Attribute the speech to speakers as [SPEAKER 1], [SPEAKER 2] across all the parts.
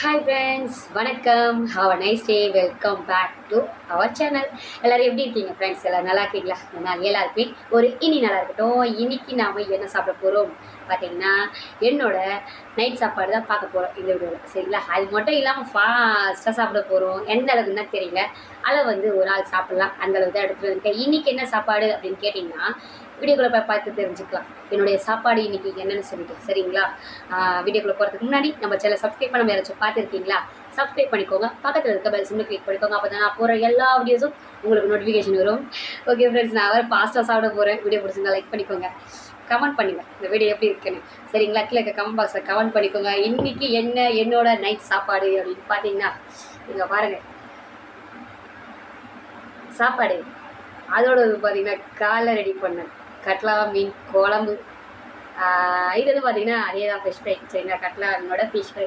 [SPEAKER 1] Hi friends வணக்கம். Have a nice day welcome back to our channel எல்லோரும் எப்படி இருக்கீங்க ஃப்ரெண்ட்ஸ் எல்லாம் நல்லா இருக்கீங்களா? நான் நல்லா இருப்பேன் ஒரு இனி நல்லா இருக்கட்டும். இன்னைக்கு நாம் என்ன சாப்பிட போகிறோம் பார்த்தீங்கன்னா என்னோட நைட் சாப்பாடு தான் பார்க்க போகிறோம் இந்த வீடியோவில் சரிங்களா? அது மட்டும் இல்லாமல் ஃபாஸ்ட்டாக சாப்பிட போகிறோம் எந்த அளவுக்குன்னா தெரியல. அதை வந்து ஒரு ஆள் சாப்பிட்லாம். அந்த அளவுக்கு தான் எடுத்துகிட்டு இருக்கேன் இன்றைக்கி என்ன சாப்பாடு அப்படின்னு கேட்டிங்கன்னா வீடியோக்குள்ளே போய் பார்த்து தெரிஞ்சுக்கலாம். என்னுடைய சாப்பாடு இன்றைக்கி என்னென்னு சொல்லிட்டு. சரிங்களா? வீடியோக்குள்ளே போகிறதுக்கு முன்னாடி நம்ம சேனல் சப்ஸ்கிரைப் பண்ண யாராச்சும் பார்த்துருக்கீங்களா? சப்ஸ்கிரைப் பண்ணிக்கோங்க. பக்கத்தில் இருக்க பெல் சிம்மில் கிளிக் பண்ணிக்கோங்க. அப்போ தான் நான் போகிற எல்லா வீடியோஸும் உங்களுக்கு நோட்டிஃபிகேஷன் வரும். ஓகே ஃப்ரெண்ட்ஸ் நான் வர ஃபாஸ்ட்டாக சாப்பிட போகிறேன் வீடியோ பிடிச்சிருந்தா லைக் பண்ணிக்கோங்க. கமெண்ட் பண்ணுங்கள் இந்த வீடியோ எப்படி இருக்குன்னு. சரிங்களா? கீழே கமெண்ட் பாக்ஸில் கமெண்ட் பண்ணிக்கோங்க. இன்றைக்கி என்ன என்னோட நைட் சாப்பாடு அப்படின்னு பார்த்தீங்கன்னா இங்கே பாருங்கள் சாப்பாடு. அதோட பார்த்தீங்கன்னா காலை ரெடி பண்ணேன் கட்லா மீன் குழம்பு. இது வந்து பார்த்தீங்கன்னா அதே தான் ஃபிஷ் ஃப்ரை சரிங்களா கட்லா மீனோட ஃபிஷ் ஃப்ரை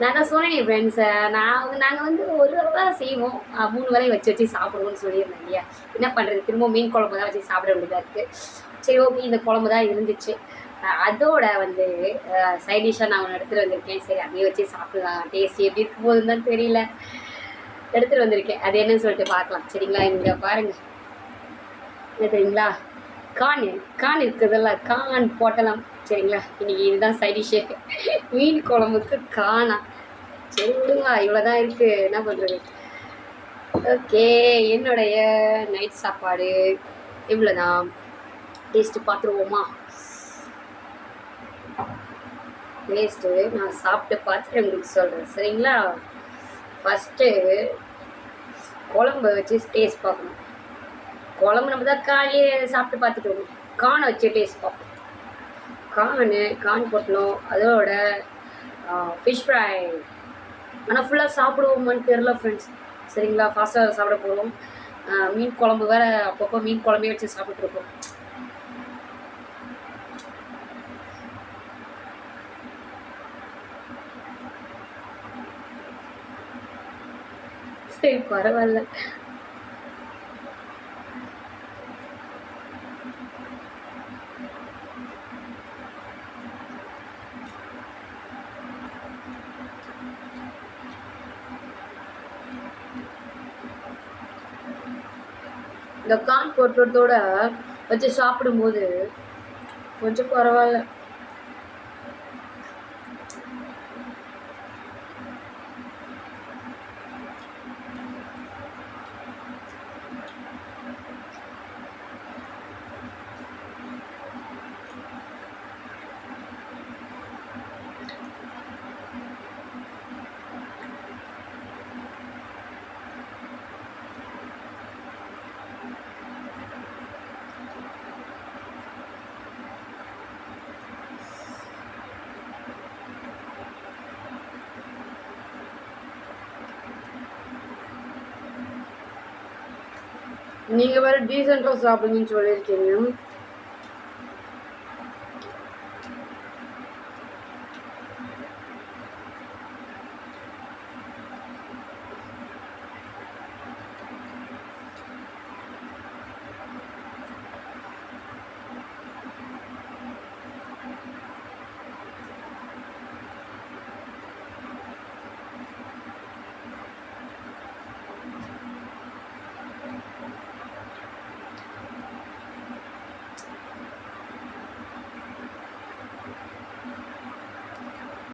[SPEAKER 1] நான் தான் சொன்னேன் ஃப்ரெண்ட்ஸை நான் நாங்கள் வந்து ஒரு தடவை தான் செய்வோம். மூணு வேலையை வச்சு வச்சு சாப்பிடுவோம்னு சொல்லியிருந்தேன் இல்லையா? என்ன பண்ணுறது திரும்ப மீன் குழம்பு தான் வச்சு சாப்பிட வேண்டியதாக இருக்குது சரி ஓகே இந்த குழம்பு தான் இருந்துச்சு. அதோட வந்து சைட் டிஷ்ஷாக நான் ஒன்று எடுத்துகிட்டு வந்திருக்கேன். சரி அதையே வச்சு சாப்பிடலாம். டேஸ்ட் எப்படி இருக்கும் போதுன்னு தான் தெரியல. எடுத்துகிட்டு வந்திருக்கேன். அது என்னன்னு சொல்லிட்டு பார்க்கலாம். சரிங்களா? இங்கே பாருங்கள் என்ன தெரியுங்களா? கான் கான் இருக்குதுல்ல கான் போட்டலாம். சரிங்களா? இன்னைக்கு இதுதான் சைடிஷே மீன் குழம்புக்கு கானா. சரி விடுங்க இவ்வளோதான் இருக்குது என்ன பண்ணுறது ஓகே என்னுடைய நைட் சாப்பாடு. இவ்வளோதான் டேஸ்ட்டு பார்த்துருவோமா? டேஸ்ட்டு நான் சாப்பிட்டு பார்த்துட்டு உங்களுக்கு சொல்கிறேன் சரிங்களா? ஃபஸ்ட்டு குழம்பு வச்சு டேஸ்ட் பார்க்கணும். குழம்பு நம்ம தான் காலையே சாப்பிட்டு பார்த்துட்டு கானை வச்சு டேஸ்ட் பார்ப்போம் கானு கான் போட்டணும் அதோட ஃபிஷ் ஃப்ரை ஆனால் ஃபுல்லாக சாப்பிடுவோமான்னு தெரில ஃப்ரெண்ட்ஸ் சரிங்களா? ஃபாஸ்ட்டாக சாப்பிட போகிறோம் மீன் குழம்பு வேறு அப்பப்போ மீன் குழம்பே வச்சு சாப்பிட்ருக்கோம் சரி பரவாயில்ல. இந்த கான் போட்டதோட வச்சு சாப்பிடும்போது கொஞ்சம் பரவாயில்ல. நீங்கள் வேறு டீசெண்டாக சாப்பிடுங்கன்னு சொல்லியிருக்கீங்க.